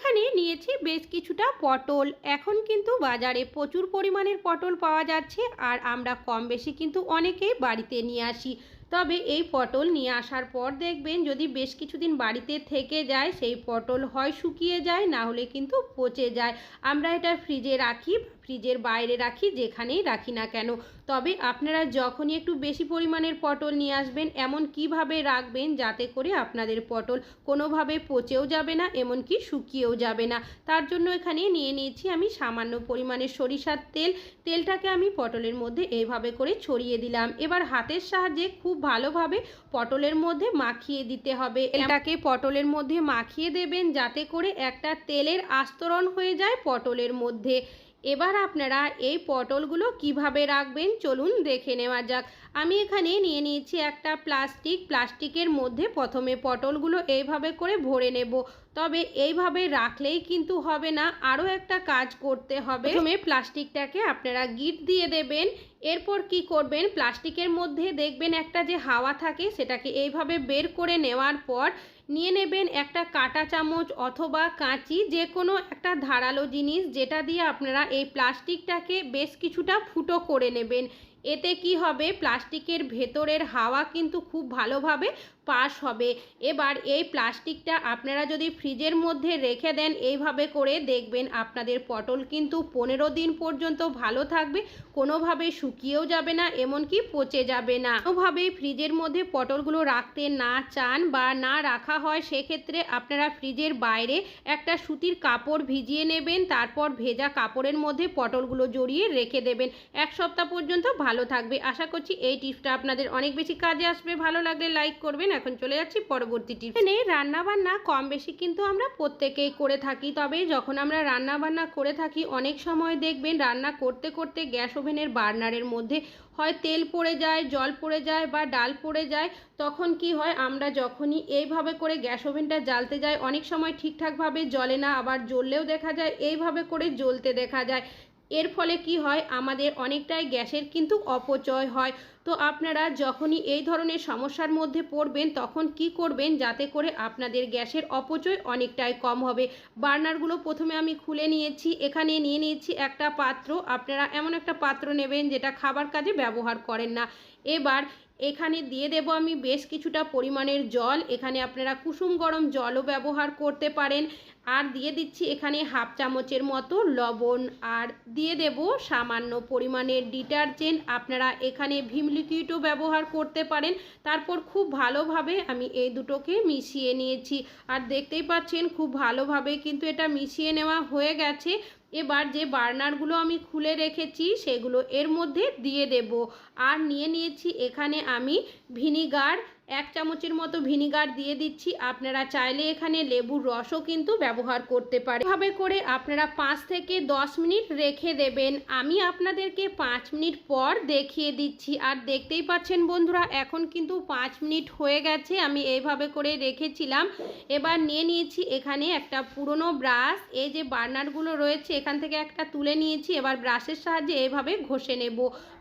এখানে নিয়েছি বেশ কিছুটা পটল। এখন কিন্তু বাজারে প্রচুর পরিমাণের পটল পাওয়া যাচ্ছে আর আমরা কম বেশি কিন্তু অনেকেই বাড়িতে নিয়ে আসি। তবে এই পটল নিয়ে আসার পর দেখবেন যদি বেশ কিছুদিন বাড়িতে থেকে যায়, সেই পটল হয় শুকিয়ে যায়, না হলে কিন্তু পচে যায়। আমরা এটা ফ্রিজে রাখি ফ্রিজের বাইরে রাখি, যেখানেই রাখি না কেন। তবে আপনারা যখনই একটু বেশি পরিমাণের পটল নিয়ে আসবেন, এমন কীভাবে রাখবেন যাতে করে আপনাদের পটল কোনোভাবে পচেও যাবে না, এমনকি শুকিয়েও যাবে না। তার জন্য এখানে নিয়ে নিয়েছি আমি সামান্য পরিমাণের সরিষার তেল। তেলটাকে আমি পটলের মধ্যে এইভাবে করে ছড়িয়ে দিলাম। এবার হাতের সাহায্যে খুব ভালোভাবে পটলের মধ্যে মাখিয়ে দিতে হবে। এটাকে পটলের মধ্যে মাখিয়ে দেবেন যাতে করে একটা তেলের আস্তরণ হয়ে যায় পটলের মধ্যে। এবার আপনারা এই পটলগুলো কীভাবে রাখবেন চলুন দেখে নেওয়া যাক। আমি এখানে নিয়ে নিয়েছি একটা প্লাস্টিক, প্লাস্টিকের মধ্যে প্রথমে পটলগুলো এইভাবে করে ভরে নেব। তবে এইভাবে রাখলেই কিন্তু হবে না, আরও একটা কাজ করতে হবে। প্রথমে প্লাস্টিকটাকে আপনারা গিট দিয়ে দেবেন, এরপর কি করবেন? প্লাস্টিকের মধ্যে দেখবেন একটা যে হাওয়া থাকে, সেটাকে এইভাবে বের করে নেওয়ার পর নিয়ে নেবেন একটা কাঁটা চামচ অথবা কাঁচি যে কোনো একটা ধারালো জিনিস যেটা দিয়ে আপনারা এই প্লাস্টিকটাকে বেশ কিছুটা ফুটো করে নেবেন। এতে কি হবে? প্লাস্টিকের ভেতরের হাওয়া কিন্তু খুব ভালোভাবে পাস হবে। এবার এই প্লাস্টিকটা আপনারা যদি ফ্রিজের মধ্যে রেখে দেন, এইভাবে করে দেখবেন আপনাদের পটল কিন্তু পনেরো দিন পর্যন্ত ভালো থাকবে, কোনোভাবে শুকিয়েও যাবে না, এমনকি পচে যাবে না। কোনোভাবেই ফ্রিজের মধ্যে পটলগুলো রাখতে না চান বা না রাখা হয়, সেক্ষেত্রে আপনারা ফ্রিজের বাইরে একটা সুতির কাপড় ভিজিয়ে নেবেন, তারপর ভেজা কাপড়ের মধ্যে পটলগুলো জড়িয়ে রেখে দেবেন। এক সপ্তাহ পর্যন্ত ভালো থাকবে। আশা করছি এই টিপসটা আপনাদের অনেক বেশি কাজে আসবে। ভালো লাগলে লাইক করবেন এখন চলে যাচ্ছি পরবর্তী টিপস। এখানে রান্না বান্না কম বেশি কিন্তু আমরা প্রত্যেকেই করে থাকি। তবে যখন আমরা রান্না বান্না করে থাকি, অনেক সময় দেখবেন রান্না করতে করতে গ্যাস ওভেনের বার্নারের মধ্যে হয় তেল পড়ে যায়, জল পড়ে যায় বা ডাল পড়ে যায়। তখন কি হয়, আমরা যখনই এইভাবে করে গ্যাস ওভেনটা জ্বালতে যাই, অনেক সময় ঠিকঠাকভাবে জ্বলে না, আবার জ্বললেও দেখা যায়, এইভাবে করে জ্বলতে দেখা যায়। এর ফলে কি হয়, আমাদের অনেকটাই গ্যাসের কিন্তু অপচয় হয়। তো আপনারা যখনই এই ধরনের সমস্যার মধ্যে পড়বেন, তখন কি করবেন যাতে করে আপনাদের গ্যাসের অপচয় অনেকটাই কম হবে? বার্নারগুলো প্রথমে আমি খুলে নিয়েছি, এখানে নিয়ে নিয়েছি একটা পাত্র। আপনারা এমন একটা পাত্র নেবেন যেটা খাবার কাজে ব্যবহার করেন না। এবার এখানে দিয়ে দেব আমি বেশ কিছুটা পরিমাণের জল। এখানে আপনারা কুসুম গরম জলও ব্যবহার করতে পারেন। আর দিয়ে দিচ্ছি এখানে হাফ চামচের মতো লবণ আর দিয়ে দেব সামান্য পরিমাণের ডিটারজেন্ট। আপনারা এখানে ভিম লিকুইডও ব্যবহার করতে পারেন। তারপর খুব ভালোভাবে আমি এই দুটোকে মিশিয়ে নিয়েছি। আর দেখতেই পাচ্ছেন খুব ভালোভাবে কিন্তু এটা মিশিয়ে নেওয়া হয়ে গেছে। এবার যে বার্নারগুলো আমি খুলে রেখেছি সেগুলো এর মধ্যে দিয়ে দেব। আর নিয়ে নিয়েছি এখানে আমি ভিনিগার এক চামচের মতো ভিনিগার দিয়ে দিচ্ছি। আপনারা চাইলে এখানে লেবুর রসও কিন্তু ব্যবহার করতে পারেন। এভাবে করে আপনারা পাঁচ থেকে দশ মিনিট রেখে দেবেন। আমি আপনাদেরকে পাঁচ মিনিট পর দেখিয়ে দিচ্ছি। আর দেখতেই পাচ্ছেন বন্ধুরা, এখন কিন্তু পাঁচ মিনিট হয়ে গেছে। আমি এইভাবে করে রেখেছিলাম। এবার নিয়ে নিয়েছি এখানে একটা পুরনো ব্রাশ। এই যে বার্নারগুলো রয়েছে, এখান থেকে একটা তুলে নিয়েছি। এবার ব্রাশের সাহায্যে এভাবে ঘষে নেব।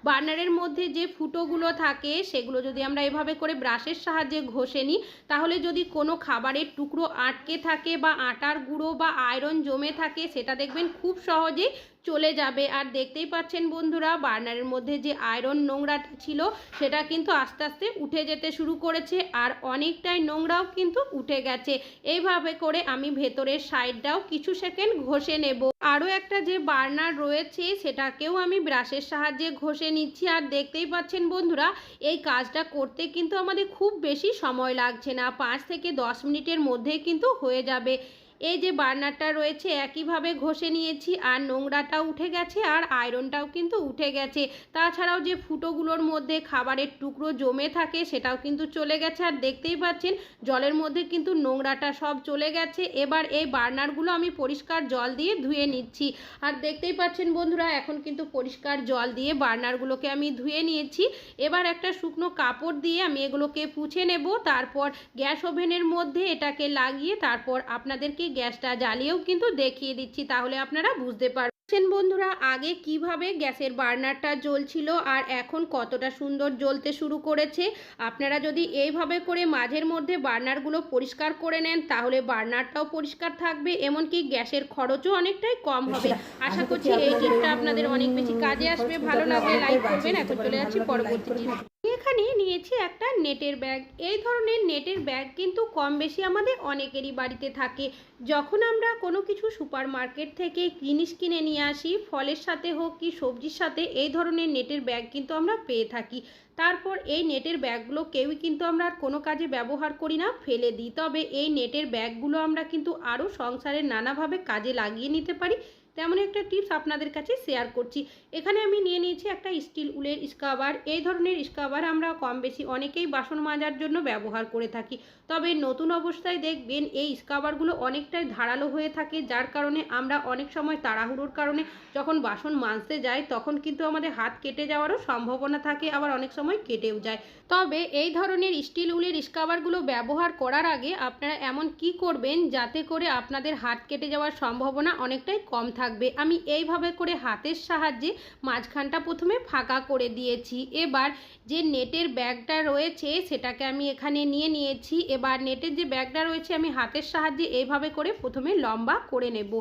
বার্নারের মধ্যে যে ফুটোগুলো থাকে, সেগুলো যদি আমরা এভাবে করে ব্রাশের সাহায্যে ঘষে নিই। তাহলে যদি কোনো খাবারের টুকরো আটকে থাকে বা আটার গুঁড়ো বা আয়রন জমে থাকে, সেটা দেখবেন খুব সহজেই চলে যাবে। আর দেখতেই পাচ্ছেন বন্ধুরা, বার্নারের মধ্যে যে আয়রন নোংরাটা ছিল, সেটা কিন্তু আস্তে আস্তে উঠে যেতে শুরু করেছে, আর অনেকটাই নোংরাও কিন্তু উঠে গেছে। এইভাবে করে আমি ভেতরের সাইডটাও কিছু সেকেন্ড ঘষে নেব। আরও একটা যে বার্নার রয়েছে, সেটাকেও আমি ব্রাশের সাহায্যে ঘষে নিচ্ছি। আর দেখতেই পাচ্ছেন বন্ধুরা, এই কাজটা করতে কিন্তু আমাদের খুব বেশি সময় লাগছে না। পাঁচ থেকে দশ মিনিটের মধ্যে কিন্তু হয়ে যাবে। এই যে বার্নারটা রয়েছে, একইভাবে ঘষে নিয়েছি, আর নোংরাটাও উঠে গেছে, আর আয়রনটাও কিন্তু উঠে গেছে। তাছাড়াও যে ফুটোগুলোর মধ্যে খাবারের টুকরো জমে থাকে, সেটাও কিন্তু চলে গেছে। আর দেখতেই পাচ্ছেন, জলের মধ্যে কিন্তু নোংরাটা সব চলে গেছে। এবার এই বার্নারগুলো আমি পরিষ্কার জল দিয়ে ধুয়ে নিচ্ছি। আর দেখতেই পাচ্ছেন বন্ধুরা, এখন কিন্তু পরিষ্কার জল দিয়ে বার্নারগুলোকে আমি ধুয়ে নিয়েছি। এবার একটা শুকনো কাপড় দিয়ে আমি এগুলোকে পুছে নেব। তারপর গ্যাস ওভেনের মধ্যে এটাকে লাগিয়ে তারপর আপনাদেরকে গ্যাসটা জ্বালিয়েও কিন্তু দেখিয়ে দিচ্ছি তাহলে আপনারা বুঝতে পারবেন। দেখছেন বন্ধুরা আগে কীভাবে গ্যাসের বার্নারটা জ্বলছিল আর এখন কতটা সুন্দর জ্বলতে শুরু করেছে? আপনারা যদি এইভাবে করে মাঝের মধ্যে বার্নারগুলো পরিষ্কার করে নেন তাহলে বার্নারটাও পরিষ্কার থাকবে এমনকি গ্যাসের খরচও অনেকটাই কম হবে। আশা করছি এই টিপটা আপনাদের অনেক বেশি কাজে আসবে। ভালো লাগলে লাইক করবেন। এখন চলে যাচ্ছি পরবর্তী টিপ এখানে নিয়েছি একটা নেটের ব্যাগ। এই ধরনের নেটের ব্যাগ কিন্তু কম বেশি আমাদের অনেকেরই বাড়িতে থাকে। যখন আমরা কোনো কিছু সুপার মার্কেট থেকে জিনিস কিনে নিয়ে আসি, ফলের সাথে হোক কি সবজির সাথে, এই ধরনের নেটের ব্যাগ কিন্তু আমরা পেয়ে থাকি। তারপর এই নেটের ব্যাগগুলো কেউই কিন্তু আমরা আর কোনো কাজে ব্যবহার করি না, ফেলে দিই। তবে এই নেটের ব্যাগগুলো আমরা কিন্তু আরও সংসারের নানাভাবে কাজে লাগিয়ে নিতে পারি। তেমন একটা টিপস আপনাদের কাছে শেয়ার করছি। এখানে আমি নিয়ে নিয়েছি একটা স্টিল উলের স্কাবার এই ধরনের স্কাবার আমরা কম বেশি অনেকেই বাসন মাজার জন্য ব্যবহার করে থাকি। তবে নতুন অবস্থায় দেখবেন এই স্কাবারগুলো অনেকটাই ধারালো হয়ে থাকে, যার কারণে আমরা অনেক সময় তাড়াহুড়োর কারণে যখন বাসন মাজতে যাই তখন কিন্তু আমাদের হাত কেটে যাওয়ারও সম্ভাবনা থাকে, আবার অনেক সময় কেটেও যায়। তবে এই ধরনের স্টিল উলের স্কাবারগুলো ব্যবহার করার আগে আপনারা এমন কি করবেন যাতে করে আপনাদের হাত কেটে যাওয়ার সম্ভাবনা অনেকটাই কম থাকবে? আমি এইভাবে করে হাতের সাহায্যে মাঝখানটা প্রথমে ফাঁকা করে দিয়েছি। এবার যে নেটের ব্যাগটা রয়েছে সেটাকে আমি এখানে নিয়ে নিয়েছি এবার নেটের যে ব্যাগটা রয়েছে আমি হাতের সাহায্যে এইভাবে করে প্রথমে লম্বা করে নেব।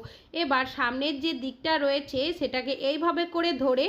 এবার সামনের যে দিকটা রয়েছে সেটাকে এইভাবে করে ধরে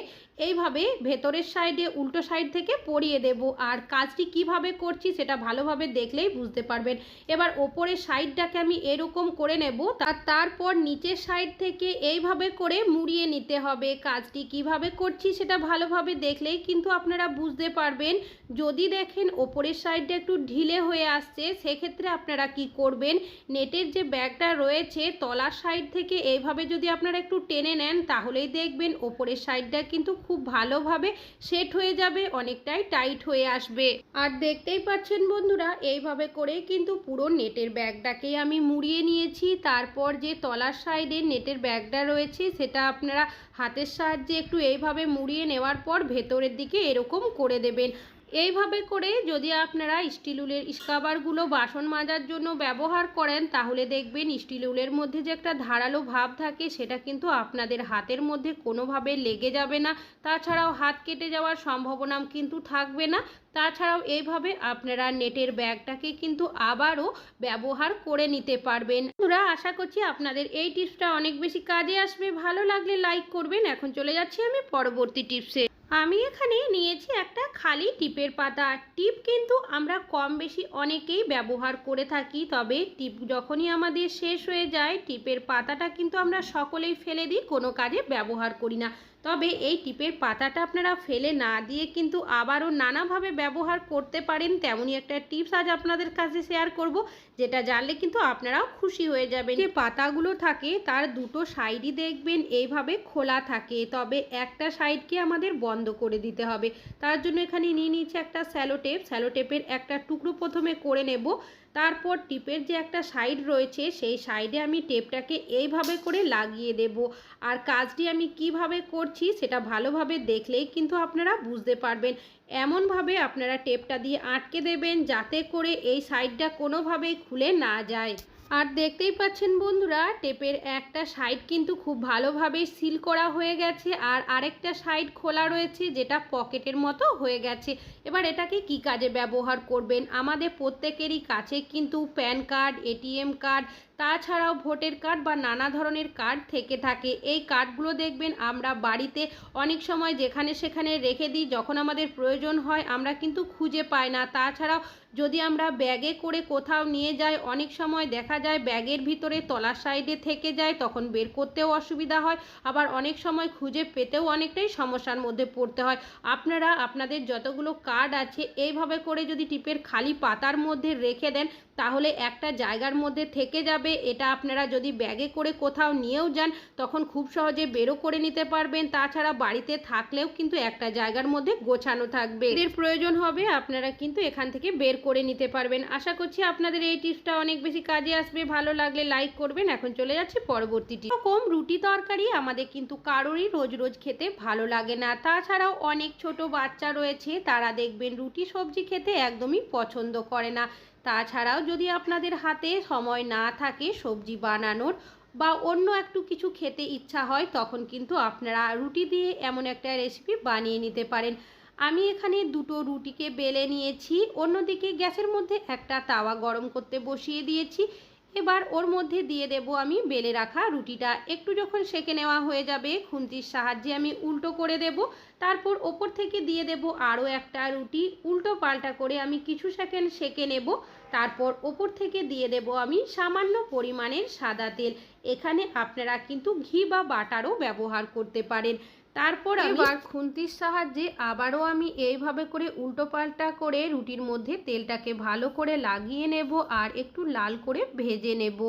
এইভাবে ভেতরের সাইডে, উল্টো সাইড থেকে পরিয়ে দেব। আর কাজটি কীভাবে করছি সেটা ভালোভাবে দেখলেই বুঝতে পারবেন। এবার ওপরের সাইডটাকে আমি এরকম করে নেব। তার তারপর নিচের সাইড থেকে এইভাবে করে মুড়িয়ে নিতে হবে। কাজটি কীভাবে করছি সেটা ভালোভাবে দেখলেই কিন্তু আপনারা বুঝতে পারবেন। যদি দেখেন ওপরের সাইডটা একটু ঢিলে হয়ে আসছে, সেক্ষেত্রে আপনারা কি করবেন? নেটের যে ব্যাগটা রয়েছে, তলার সাইড থেকে এইভাবে যদি আপনারা একটু টেনে নেন, তাহলেই দেখবেন ওপরের সাইডটা কিন্তু খুব ভালোভাবে সেট হয়ে যাবে, অনেকটাই টাইট হয়ে আসবে। আর দেখতেই পাচ্ছেন বন্ধুরা, এইভাবে করে কিন্তু পুরো নেটের ব্যাগটাকে আমি মুড়িয়ে নিয়েছি। তারপর যে তলার সাইডে নেটের ব্যাগটা রয়েছে, সেটা আপনারা হাতের সাহায্যে একটু এইভাবে মুড়িয়ে নেওয়ার পর ভেতরের দিকে এরকম করে দেবেন। এইভাবে করে যদি আপনারা স্টিল উলের স্কাবারগুলো বাসন মাজার জন্য ব্যবহার করেন, তাহলে দেখবেন স্টিল উলের মধ্যে যে একটা ধারালো ভাব থাকে, সেটা কিন্তু আপনাদের হাতের মধ্যে কোনোভাবে লেগে যাবে না। তাছাড়াও হাত কেটে যাওয়ার সম্ভাবনা কিন্তু থাকবে না। তাছাড়াও এইভাবে আপনারা নেটের ব্যাগটাকে কিন্তু আবারও ব্যবহার করে নিতে পারবেন। বন্ধুরা, আশা করছি আপনাদের এই টিপসটা অনেক বেশি কাজে আসবে। ভালো লাগলে লাইক করবেন। এখন চলে যাচ্ছি আমি পরবর্তী টিপসে। আমি এখানে নিয়েছি একটা খালি টিপের পাতা। টিপ কিন্তু আমরা কম বেশি অনেকেই ব্যবহার করে থাকি, তবে টিপ যখনই আমাদের শেষ হয়ে যায়, টিপের পাতাটা কিন্তু আমরা সকলেই ফেলে দিই, কোনো কাজে ব্যবহার করি না। তবে এই টিপের পাতাটা আপনারা ফেলে না দিয়ে কিন্তু আবারও নানাভাবে ব্যবহার করতে পারেন। তেমনই একটা টিপস আজ আপনাদের কাছে শেয়ার করব, যেটা জানলে কিন্তু আপনারাও খুশি হয়ে যাবেন। যে পাতাগুলো থাকে, তার দুটো সাইডই দেখবেন, এইভাবে খোলা থাকে। তবে একটা সাইডকে আমাদের বন্ধ করে দিতে হবে। তার জন্য এখানে নিয়ে নিয়েছি একটা স্যালো টেপ স্যালো টেপের একটা টুকরো প্রথমে করে নেব। তারপর টিপের যে একটা সাইড রয়েছে, সেই সাইডে আমি টেপটাকে এইভাবে করে লাগিয়ে দেব। আর কাজটি আমি কীভাবে করছি, সেটা ভালোভাবে দেখলেই কিন্তু আপনারা বুঝতে পারবেন। এমনভাবে আপনারা টেপটা দিয়ে আটকে দেবেন, যাতে করে এই সাইডটা কোনোভাবেই খুলে না যায়। আর দেখতেই পাচ্ছেন বন্ধুরা, টেপের একটা সাইড কিন্তু খুব ভালোভাবে সিল করা হয়ে গেছে আর আরেকটা সাইড খোলা রয়েছে যেটা পকেটের মতো হয়ে গেছে। এবার এটাকে কি কাজে ব্যবহার করবেন? আমাদের প্রত্যেকেরই কাছে কিন্তু প্যান কার্ড এটিএম কার্ড তাছাড়াও ভোটের কার্ড বা নানা ধরনের কার্ড থেকে থাকে। এই কার্ডগুলো দেখবেন আমরা বাড়িতে অনেক সময় যেখানে সেখানে রেখে দিই, যখন আমাদের প্রয়োজন হয় আমরা কিন্তু খুঁজে পাই না। তাছাড়াও যদি আমরা ব্যাগে করে কোথাও নিয়ে যাই, অনেক সময় দেখা যায় ব্যাগের ভিতরে তলার সাইডে থেকে যায়, তখন বের করতেও অসুবিধা হয়। আবার অনেক সময় খুঁজে পেতেও অনেকটাই সমস্যার মধ্যে পড়তে হয়। আপনারা, আপনাদের যতগুলো কার্ড আছে, এইভাবে করে যদি টিপের খালি পাতার মধ্যে রেখে দেন, তাহলে একটা জায়গার মধ্যে থেকে যাবে। যাবে এটা আপনারা যদি ব্যাগে করে কোথাও নিয়েও যান, তখন খুব সহজে বেরো করে নিতে পারবেন। তাছাড়া বাড়িতে থাকলেও কিন্তু একটা জায়গার মধ্যে গোছানো থাকবে। এদের প্রয়োজন হবে, আপনারা কিন্তু এখান থেকে বের করে নিতে পারবেন। আশা করছি আপনাদের এই টিপসটা অনেক বেশি কাজে আসবে। ভালো লাগলে লাইক করবেন। এখন চলে যাচ্ছে পরবর্তী টিপ। কম রুটি তরকারি আমাদের কিন্তু কারোরই রোজ রোজ খেতে ভালো লাগে না। তাছাড়াও অনেক ছোট বাচ্চা রয়েছে, তারা দেখবেন রুটি সবজি খেতে একদমই পছন্দ করে না। তাছাড়াও যদি আপনাদের হাতে সময় না থাকে সবজি বানানোর বা অন্য একটু কিছু খেতে ইচ্ছা হয়, তখন কিন্তু আপনারা রুটি দিয়ে এমন একটা রেসিপি বানিয়ে নিতে পারেন। আমি এখানে দুটো রুটিকে বেলে নিয়েছি, অন্যদিকে গ্যাসের মধ্যে একটা তাওয়া গরম করতে বসিয়ে দিয়েছি। এবার ওর মধ্যে দিয়ে দেব আমি বেলে রাখা রুটিটা। একটু যখন সেকে নেওয়া হয়ে যাবে, খুন্তির সাহায্যে আমি উল্টো করে দেব। তারপর ওপর থেকে দিয়ে দেব আরও একটা রুটি। উল্টো পাল্টা করে আমি কিছু সেকেন্ড সেকে নেব। তারপর ওপর থেকে দিয়ে দেব আমি সামান্য পরিমাণের সাদা তেল। এখানে আপনারা কিন্তু ঘি বা বাটারও ব্যবহার করতে পারেন। তারপর এবার খুন্তির সাহায্যে আবারও আমি এইভাবে করে উল্টো পাল্টা করে রুটির মধ্যে তেলটাকে ভালো করে লাগিয়ে নেব আর একটু লাল করে ভেজে নেব।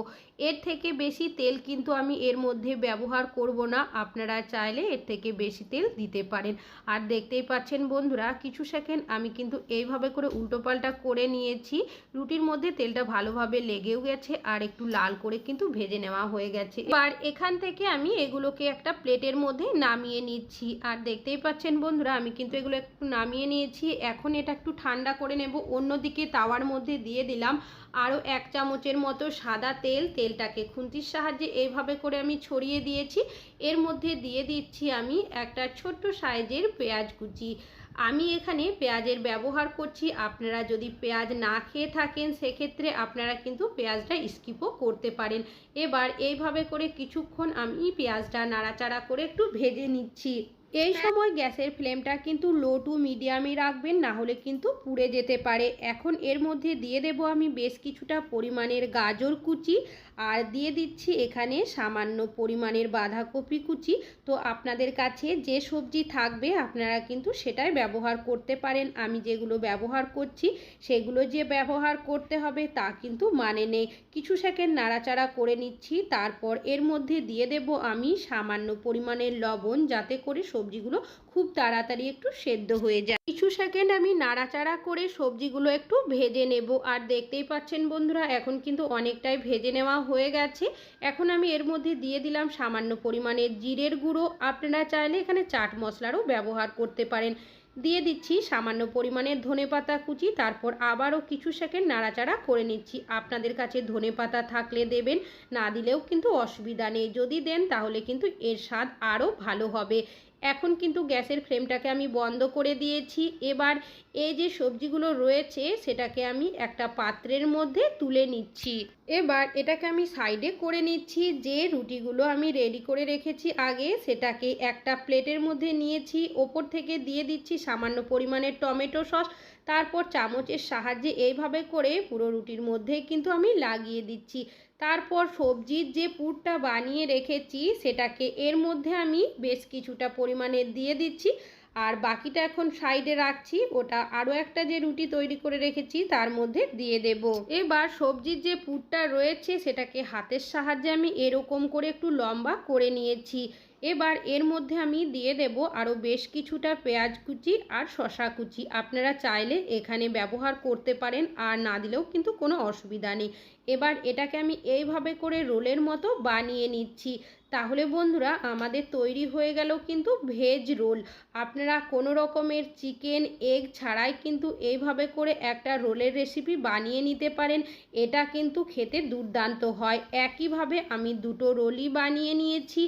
এর থেকে বেশি তেল কিন্তু আমি এর মধ্যে ব্যবহার করব না। আপনারা চাইলে এর থেকে বেশি তেল দিতে পারেন। আর দেখতেই পাচ্ছেন বন্ধুরা, কিছু সেকেন্ড আমি কিন্তু এইভাবে করে উল্টো পাল্টা করে নিয়েছি। রুটির মধ্যে তেলটা ভালোভাবে লেগেও গেছে আর একটু লাল করে কিন্তু ভেজে নেওয়া হয়ে গেছে। আর এখান থেকে আমি এগুলোকে একটা প্লেটের মধ্যে নামিয়ে নিচ্ছি। আর দেখতেই পাচ্ছেন বন্ধুরা, আমি কিন্তু এগুলো একটু নামিয়ে নিয়েছি। এখন এটা একটু ঠান্ডা করে নেব। অন্যদিকে তাওয়ার মধ্যে দিয়ে দিলাম আরও এক চামচের মতো সাদা তেল। তেল তেলটাকে খুন্তির সাহায্যে এইভাবে করে আমি ছড়িয়ে দিয়েছি। এর মধ্যে দিয়ে দিচ্ছি আমি একটা ছোট্ট সাইজের পেঁয়াজ কুচি। আমি এখানে পেঁয়াজের ব্যবহার করছি। আপনারা যদি পেঁয়াজ না খেয়ে থাকেন, সেক্ষেত্রে আপনারা কিন্তু পেঁয়াজটা স্কিপও করতে পারেন। এবার এইভাবে করে কিছুক্ষণ আমি পেঁয়াজটা নাড়াচাড়া করে একটু ভেজে নিচ্ছি। এই সময় গ্যাসের ফ্লেমটা কিন্তু লো টু মিডিয়ামই রাখবেন না হলে কিন্তু পুড়ে যেতে পারে। এখন এর মধ্যে দিয়ে দেব আমি বেশ কিছুটা পরিমাণের গাজর কুচি আর দিয়ে দিচ্ছি এখানে সামান্য পরিমাণের বাঁধাকপি কুচি। তো আপনাদের কাছে যে সবজি থাকবে আপনারা কিন্তু সেটাই ব্যবহার করতে পারেন। আমি যেগুলো ব্যবহার করছি সেগুলো যে ব্যবহার করতে হবে তা কিন্তু মানে নেই। কিছু সেকেন্ড নাড়াচাড়া করে নিচ্ছি তারপর এর মধ্যে দিয়ে দেব আমি সামান্য পরিমাণের লবণ যাতে করে সবজিগুলো খুব তাড়াতাড়ি একটু সেদ্ধ হয়ে যায়। কিছু সেকেন্ড আমি নাড়াচাড়া করে সবজিগুলো একটু ভেজে নেব। আর দেখতেই পাচ্ছেন বন্ধুরা, এখন কিন্তু অনেকটাই ভেজে নেওয়া হয়ে গেছে। এখন আমি এর মধ্যে দিয়ে দিলাম সামান্য পরিমাণে জিরের গুঁড়ো। আপনারা চাইলে এখানে চাট মশলারও ব্যবহার করতে পারেন। দিয়ে দিচ্ছি সামান্য পরিমাণের ধনে পাতা কুচি, তারপর আবারও কিছু সেকেন্ড নাড়াচাড়া করে নিচ্ছি। আপনাদের কাছে ধনে পাতা থাকলে দেবেন, না দিলেও কিন্তু অসুবিধা নেই। যদি দেন তাহলে কিন্তু এর স্বাদ আরও ভালো হবে। এখন কিন্তু গ্যাসের ফ্লেমটাকে আমি বন্ধ করে দিয়েছি। এবার এই যে সবজিগুলো রয়েছে, সেটাকে আমি একটা পাত্রের মধ্যে তুলে নিচ্ছি। এবার এটাকে আমি সাইডে করে নিচ্ছি। যে রুটিগুলো আমি রেডি করে রেখেছি আগে, সেটাকে একটা প্লেটের মধ্যে নিয়েছি। ওপর থেকে দিয়ে দিচ্ছি সামান্য পরিমাণের টমেটো সস। তারপর চামচের সাহায্যে এইভাবে করে পুরো রুটির মধ্যে কিন্তু আমি লাগিয়ে দিচ্ছি। তারপর সবজির যে পুরটা বানিয়ে রেখেছি, সেটাকে এর মধ্যে আমি বেশ কিছুটা পরিমাণে দিয়ে দিচ্ছি। আর বাকিটা এখন সাইডে রাখছি, ওটা আরও একটা যে রুটি তৈরি করে রেখেছি, তার মধ্যে দিয়ে দেব। এবার সবজির যে পুরটা রয়েছে, সেটাকে হাতের সাহায্যে আমি এরকম করে একটু লম্বা করে নিয়েছি। এবার এর মধ্যে আমি দিয়ে দেব আরও বেশ কিছুটা পেঁয়াজ কুচি আর শশা কুচি। আপনারা চাইলে এখানে ব্যবহার করতে পারেন আর না দিলেও কিন্তু কোনো অসুবিধা নেই। এবার এটাকে আমি এইভাবে করে রোলের মতো বানিয়ে নিচ্ছি। তাহলে বন্ধুরা, আমাদের তৈরি হয়ে গেল কিন্তু ভেজ রোল। আপনারা কোনো রকমের চিকেন, এগ ছাড়াই কিন্তু এইভাবে করে একটা রোলের রেসিপি বানিয়ে নিতে পারেন। এটা কিন্তু খেতে দুর্দান্ত হয়। একইভাবে আমি দুটো রোলই বানিয়ে নিয়েছি।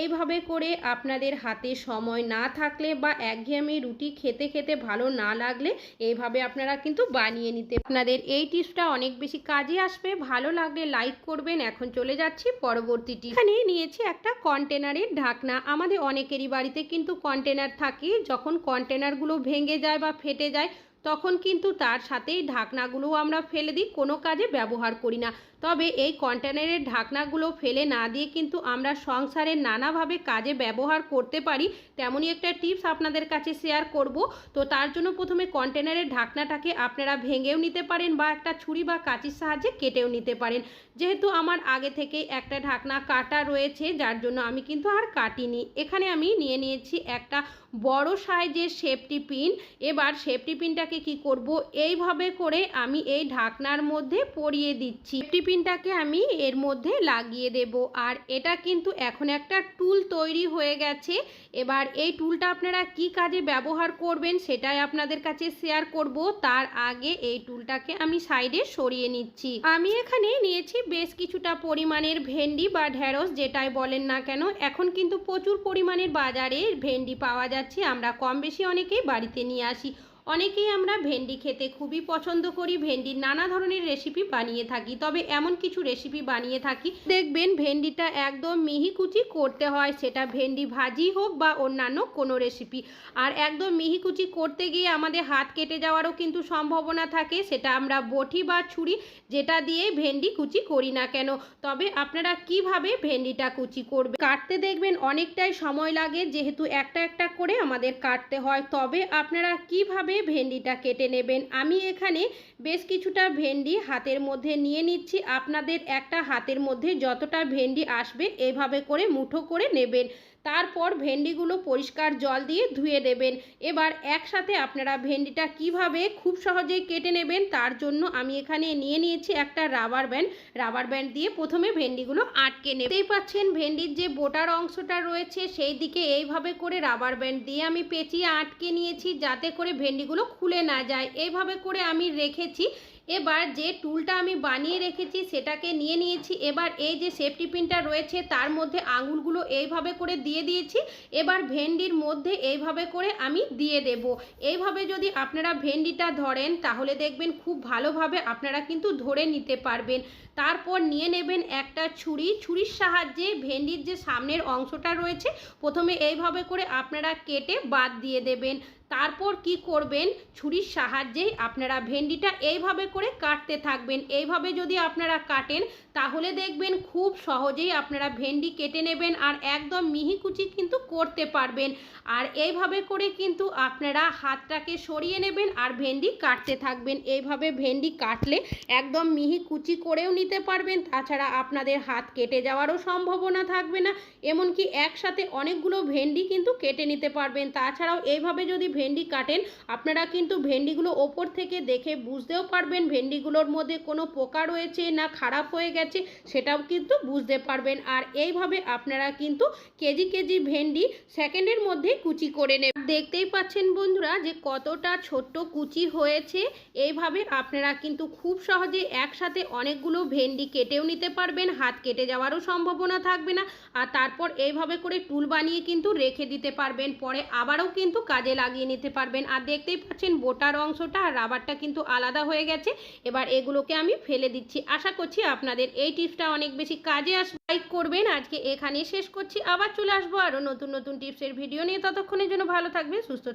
এইভাবে করে আপনাদের হাতে সময় না থাকলে বা একঘেয়েমি রুটি খেতে খেতে ভালো না লাগলে এইভাবে আপনারা কিন্তু বানিয়ে নিতে আপনাদের এই টিপসটা অনেক বেশি কাজে আসবে। ভালো লাগলে লাইক করবেন। এখন চলে যাচ্ছি পরবর্তীটি এখানে নিয়েছি একটা কন্টেনারের ঢাকনা। আমাদের অনেকেরই বাড়িতে কিন্তু কন্টেনার থাকে। যখন কন্টেনারগুলো ভেঙে যায় বা ফেটে যায়, তখন কিন্তু তার সাথেই ঢাকনাগুলোও আমরা ফেলে দিই। কোনো কাজে ব্যবহার করি না। তবে এই কন্টেনারের ঢাকনাগুলো ফেলে না দিয়ে কিন্তু আমরা সংসারে নানাভাবে কাজে ব্যবহার করতে পারি, তেমনই একটা টিপস আপনাদের কাছে শেয়ার করব। তো তার জন্য প্রথমে কন্টেনারের ঢাকনাটাকে আপনারা ভেঙেও নিতে পারেন বা একটা ছুরি বা কাঁচির সাহায্যে কেটেও নিতে পারেন। যেহেতু আমার আগে থেকেই একটা ঢাকনা কাটা রয়েছে, যার জন্য আমি কিন্তু আর কাটিনি। এখানে আমি নিয়ে নিয়েছি একটা বড় সাইজের সেফটি পিন। এবার সেফটি পিনটাকে কি করব? এইভাবে করে আমি এই ঢাকনার মধ্যে পরিয়ে দিচ্ছি। সেফটি পিনটাকে আমি এর মধ্যে লাগিয়ে দেব। আর এটা কিন্তু এখন একটা টুল তৈরি হয়ে গেছে। এবার এই টুলটা আপনারা কি কাজে ব্যবহার করবেন সেটাই আপনাদের কাছে শেয়ার করব। তার আগে এই টুলটাকে আমি সাইডে সরিয়ে নিচ্ছি। আমি এখানে নিয়েছি বেশ কিছুটা পরিমাণের ভেন্ডি বা ঢ্যাঁড়স যেটাই বলেন না কেন। এখন কিন্তু প্রচুর পরিমাণের বাজারে ভেন্ডি পাওয়া যাচ্ছে। আমরা কম বেশি অনেকেই বাড়িতে নিয়ে আসি। অনেকেই আমরা ভেন্ডি খেতে খুবই পছন্দ করি, ভেন্ডির নানা ধরনের রেসিপি বানিয়ে থাকি, তবে এমন কিছু রেসিপি বানিয়ে থাকি। দেখবেন ভেন্ডিটা একদম মিহি কুচি করতে হয়, সেটা ভেন্ডি ভাজি হোক বা অন্যান্য কোনো রেসিপি আর একদম মিহি কুচি করতে গিয়ে আমাদের হাত কেটে যাওয়ারও কিন্তু সম্ভাবনা থাকে, সেটা আমরা বটি বা ছুরি যেটা দিয়ে ভেন্ডি কুচি করি না কেন? তবে আপনারা কীভাবে ভেন্ডিটা কুচি করবে কাটতে দেখবেন অনেকটাই সময় লাগে, যেহেতু একটা একটা করে আমাদের কাটতে হয়। তবে আপনারা কীভাবে ভেন্ডিটা কেটে নেবেন। আমি এখানে বেশ কিছুটা ভেন্ডি হাতের মধ্যে নিয়ে নিচ্ছি। আপনাদের একটা হাতের মধ্যে যতটা ভেন্ডি আসবে, এভাবে করে মুঠো করে নেবেন। তারপর ভেন্ডিগুলো পরিষ্কার জল দিয়ে ধুয়ে দেবেন। এবার একসাথে আপনারা ভেন্ডিটা কীভাবে খুব সহজেই কেটে নেবেন তার জন্য আমি এখানে নিয়ে নিয়েছি একটা রাবার ব্যান্ড। রাবার ব্যান্ড দিয়ে প্রথমে ভেন্ডিগুলো আটকে নেবেই পাচ্ছেন ভেন্ডির যে বোটার অংশটা রয়েছে সেই দিকে এইভাবে করে রাবার ব্যান্ড দিয়ে আমি পেঁচিয়ে আটকে নিয়েছি যাতে করে ভেন্ডিগুলো খুলে না যায়। এইভাবে করে আমি রেখেছি। এবার যে টুলটা আমি বানিয়ে রেখেছি সেটাকে নিয়ে নিয়েছি। এবার এই যে সেফটি পিনটা রয়েছে তার মধ্যে আঙুলগুলো এইভাবে করে দিয়ে দিয়েছি। এবার ভেন্ডির মধ্যে এইভাবে করে আমি দিয়ে দেব। এইভাবে যদি আপনারা ভেন্ডিটা ধরেন তাহলে দেখবেন খুব ভালোভাবে আপনারা কিন্তু ধরে নিতে পারবেন। তারপর নিয়ে নেবেন একটা ছুরি। ছুরির সাহায্যে ভেন্ডির যে সামনের অংশটা রয়েছে, প্রথমে এইভাবে করে আপনারা কেটে বাদ দিয়ে দেবেন। তারপর কি করবেন? ছুরির সাহায্যেই আপনারা ভেন্ডিটা এইভাবে করে কাটতে থাকবেন। এইভাবে যদি আপনারা কাটেন, তাহলে দেখবেন খুব সহজেই আপনারা ভেন্ডি কেটে নেবেন আর একদম মিহি কুচি কিন্তু করতে পারবেন। আর এইভাবে করে কিন্তু আপনারা হাতটাকে সরিয়ে নেবেন আর ভেন্ডি কাটতে থাকবেন। এইভাবে ভেন্ডি কাটলে একদম মিহি কুচি করেও নিতে পারবেন। তাছাড়া আপনাদের হাত কেটে যাওয়ারও সম্ভাবনা থাকবে না। এমনকি একসাথে অনেকগুলো ভেন্ডি কিন্তু কেটে নিতে পারবেন। তাছাড়াও এইভাবে যদি ভেন্ডি কাটেন, আপনারা কিন্তু ভেন্ডিগুলো ওপর থেকে দেখে বুঝতেও পারবেন ভেন্ডিগুলোর মধ্যে কোনো পোকা রয়েছে না খারাপ হয়ে গেছে, সেটাও কিন্তু বুঝতে পারবেন। আর এইভাবে আপনারা কিন্তু কেজি কেজি ভেন্ডি সেকেন্ডের মধ্যে কুচি করে নেবেন। দেখতেই পাচ্ছেন বন্ধুরা যে কতটা ছোট্ট কুচি হয়েছে, এইভাবে আপনারা কিন্তু খুব সহজে একসাথে অনেকগুলো ভেন্ডি কেটেও নিতে পারবেন, হাত কেটে যাওয়ারও সম্ভাবনা থাকবে না। আর তারপর এইভাবে করে টুল বানিয়ে কিন্তু রেখে দিতে পারবেন, পরে আবারও কিন্তু কাজে লাগিয়ে নিতে পারবেন। আর দেখতেই পাচ্ছেন, বোটার অংশটা আর রাবারটা কিন্তু আলাদা হয়ে গেছে। এবার এগুলোকে আমি ফেলে দিচ্ছি। আশা করছি আপনাদের এই টিপসটা অনেক বেশি কাজে আস লাইক করবেন। আজকে এখানে শেষ করছি। আবার চলে আসব আরও নতুন নতুন টিপসের ভিডিও নিয়ে। ততক্ষণের জন্য ভালো থাকবে সুস্থ